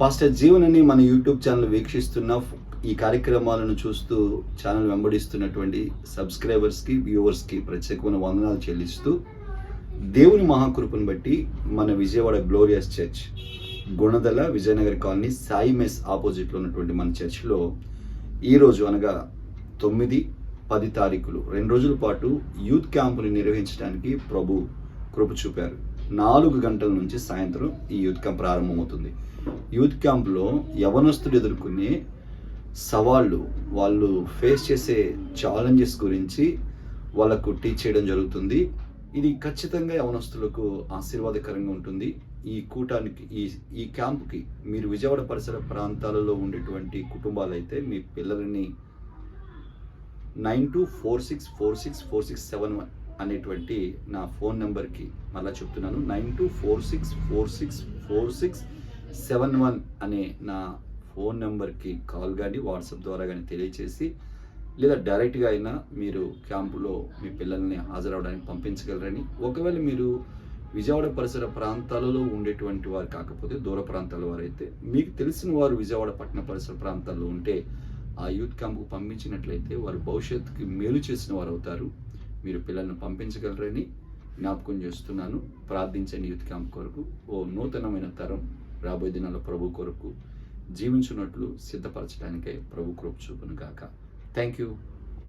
Pastor Jeevan మన YouTube channel వీక్షిస్తున్న ఈ కార్యక్రమాలను చూస్తూ ఛానల్ వెంబడిస్తున్నటువంటి సబ్స్క్రైబర్స్కి వ్యూవర్స్కి ప్రత్యేకమైన వందనాలు చెల్లిస్తూ దేవుని మహాకృపను బట్టి మన Vijayawada glorious church Gunadala Vijayanagar colony Sai mess ఆపోజిట్లో ఉన్నటువంటి మన చర్చ్లో ఈరోజు అనగా తొమ్మిది పది తారీఖులు. రెండు రోజుల పాటు యూత్ క్యాంపుని నిర్వహించడానికి ప్రభు కృప చూపారు. నాలుగు గంటల నుంచి సాయంత్రం ఈ యూత్ క్యాంప్ ప్రారంభమవుతుంది. యూత్ క్యాంప్లో యవనస్తులు ఎదుర్కొనే సవాళ్ళు వాళ్ళు ఫేస్ చేసే ఛాలెంజెస్ గురించి వాళ్ళకు టీచ్ చేయడం జరుగుతుంది. ఇది ఖచ్చితంగా యవనస్తులకు ఆశీర్వాదకరంగా ఉంటుంది. ఈ కూటానికి ఈ ఈ క్యాంప్కి మీరు విజయవాడ పరిసర ప్రాంతాలలో ఉండేటువంటి కుటుంబాలు అయితే మీ పిల్లలని nine two four six four six four six seven one అనేటువంటి నా ఫోన్ నెంబర్కి మళ్ళీ చెప్తున్నాను. Nine two four six four six four six seven one అనే నా ఫోన్ నెంబర్కి కాల్ కానీ వాట్సాప్ ద్వారా కానీ తెలియచేసి లేదా డైరెక్ట్గా అయినా మీరు క్యాంపులో మీ పిల్లల్ని హాజరవడానికి పంపించగలరని. ఒకవేళ మీరు విజయవాడ పరిసర ప్రాంతాలలో ఉండేటువంటి వారు కాకపోతే దూర ప్రాంతాల వారు అయితే మీకు తెలిసిన వారు విజయవాడ పట్టణ పరిసర ప్రాంతాల్లో ఉంటే ఆ యూత్ క్యాంప్కు పంపించినట్లయితే వారు భవిష్యత్తుకి మేలు చేసిన వారు అవుతారు మీరు పిల్లల్ని పంపించగలరని జ్ఞాపకం చేస్తున్నాను. ప్రార్థించండి యూత్ క్యాంప్ కొరకు. ఓ నూతనమైన తరం రాబోయే దినాల ప్రభు కొరకు జీవించున్నట్లు సిద్ధపరచడానికే ప్రభు కృప చూపును గాక. Thank you